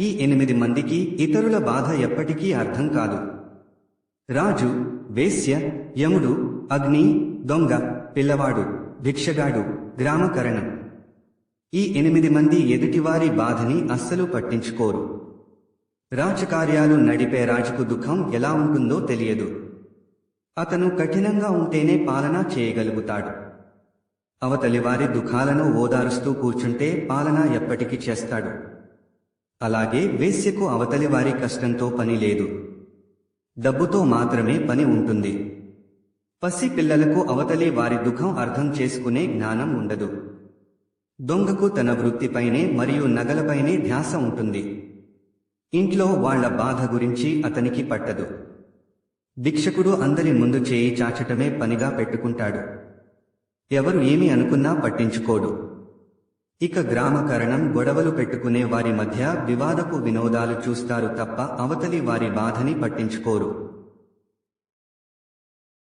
ఈ ఎనిమిది మందికి ఇతరుల బాధ ఎప్పటికీ అర్థం కాదు. రాజు వేశ్య యముడు అగ్ని దొంగ పిల్లవాడు భిక్షగాడు గ్రామకరణం. ఈ ఎనిమిది మంది ఎదుటివారి బాధని అస్సలు పట్టించుకోరు. రాజకార్యాలు నడిపే రాజుకు దుఃఖం ఎలా ఉంటుందో తెలియదు. అతను కఠినంగా ఉంటేనే పాలన చేయగలుగుతాడు. అవతలి వారి దుఃఖాలను ఓదారుస్తూ కూర్చుంటే పాలన ఎప్పటికీ చేస్తాడు. అలాగే వేశ్యకు అవతలి వారి కష్టంతో పని లేదు. డబ్బుతో మాత్రమే పని ఉంటుంది. పసి పిల్లలకు అవతలి వారి దుఃఖం అర్థం చేసుకునే జ్ఞానం ఉండదు. దొంగకు తన వృత్తిపైనే మరియు నగలపైనే ధ్యాస ఉంటుంది. ఇంట్లో వాళ్ళ బాధ గురించి అతనికి పట్టదు. భిక్షకుడు అందరి ముందు చేయి చాచటమే పనిగా పెట్టుకుంటాడు. ఎవరు ఏమి అనుకున్నా పట్టించుకోడు. ఇక గ్రామకరణం గొడవలు పెట్టుకునే వారి మధ్య వివాదపు వినోదాలు చూస్తారు తప్ప అవతలి వారి బాధని పట్టించుకోరు.